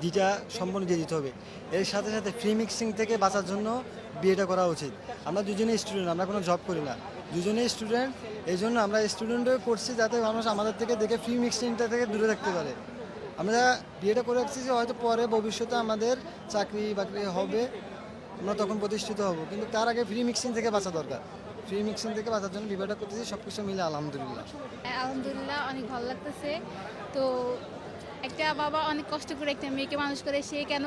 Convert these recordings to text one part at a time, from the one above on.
দুইটা সম্পূর্ণ দিয়ে দিতে হবে। এর সাথে সাথে ফ্রি মিক্সিং থেকে বাঁচার জন্য বিয়েটা করা উচিত। আমরা দুজনেই স্টুডেন্ট আমরা কোনো জব করি না। দুজনেই স্টুডেন্ট এই জন্য আমরা স্টুডেন্টও করছি যাতে মানুষ আমাদের থেকে দেখে ফ্রি মিক্সিংটা থেকে দূরে থাকতে পারে। আমরা বিয়েটা করে রাখছি যে হয়তো পরে ভবিষ্যতে আমাদের চাকরি বাকরি হবে, আমরা তখন প্রতিষ্ঠিত হব। কিন্তু তার আগে ফ্রি মিক্সিং থেকে বাঁচা দরকার। ফ্রি মিক্সিং থেকে বাঁচার জন্য বিবাহটা করতেছি সব কিছু মিলে আলহামদুলিল্লাহ। আলহামদুলিল্লাহ, অনেক ভালো লাগতেছে। তো একটা বাবা অনেক কষ্ট করে একটা মেয়েকে মানুষ করে সে কেন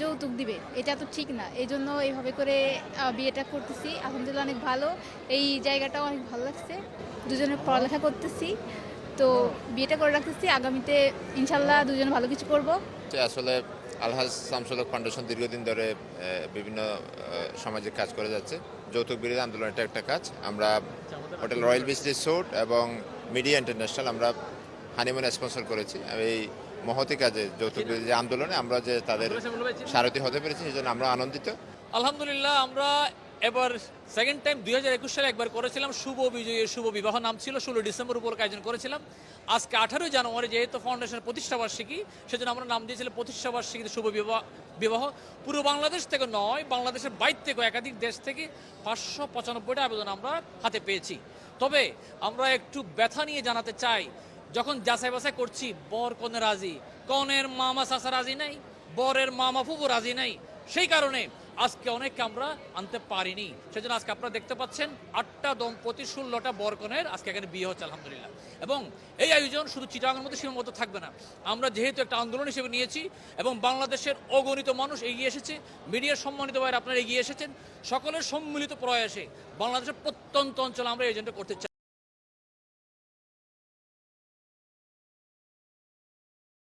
যৌতুক দিবে? এটা তো ঠিক না। এই জন্য এইভাবে করে বিয়েটা করতেছি। আলহামদুলিল্লাহ অনেক ভালো। এই জায়গাটাও অনেক ভালো লাগছে। দুজনে পড়ালেখা করতেছি। তো বিয়েটা করে রাখতেছি। আগামীতে ইনশাল্লাহ দুজনে ভালো কিছু করব। আসলে আলহাজ শামসুলক ফাউন্ডেশন দীর্ঘদিন ধরে বিভিন্ন সামাজিক কাজ করে যাচ্ছে। যৌতুক বিরোধী আন্দোলন এটা একটা কাজ। আমরা হোটেল রয়্যাল বিচ রিসোর্ট এবং মিডিয়া ইন্টারন্যাশনাল আমরা হানিমুন স্পন্সর করেছি। এই মহতি কাজে যৌতুক যে আন্দোলনে আমরা যে তাদের সারথি হতে পেরেছি সেই জন্য আমরা আনন্দিত। আলহামদুলিল্লাহ আমরা এবার সেকেন্ড টাইম দুই হাজার একুশ সালে একবার করেছিলাম শুভ বিজয়ী শুভ বিবাহ নাম ছিল ষোলো ডিসেম্বর উপর আয়োজন করেছিলাম। আজকে আঠারোই জানুয়ারি যেহেতু ফাউন্ডেশনের প্রতিষ্ঠাবার্ষিকী সেজন্য আমরা নাম দিয়েছিলাম প্রতিষ্ঠাবার্ষিকীতে শুভ বিবাহ বিবাহ। পুরো বাংলাদেশ থেকে নয় বাংলাদেশের বাইর থেকে একাধিক দেশ থেকে পাঁচশো পঁচানব্বইটা আবেদন আমরা হাতে পেয়েছি। তবে আমরা একটু ব্যথা নিয়ে জানাতে চাই যখন যাচাই বাছাই করছি, বর কনে রাজি, কনের মামা চাচা রাজি নাই, বরের মামা ফুফু রাজি নাই, সেই কারণে আজকে অনেককে আমরা আনতে পারিনি। সেজন্য আজকে আপনারা দেখতে পাচ্ছেন, আটটা দম্পতি ষোলোটা বরকনের আজকে এখানে বিয়ে হচ্ছে, আলহামদুলিল্লাহ। এবং এই আয়োজন শুধু চিটাগাংয়ের মধ্যে সীমাবদ্ধ থাকবে না, আমরা যেহেতু একটা আন্দোলন হিসেবে নিয়েছি এবং বাংলাদেশের অগণিত মানুষ এগিয়ে এসেছে, মিডিয়ার সম্মানিত ভাইয়ের আপনারা এগিয়ে এসেছেন, সকলের সম্মিলিত প্রয়াসে বাংলাদেশের প্রত্যন্ত অঞ্চলে আমরা এই এজেন্টটা করতে চাই।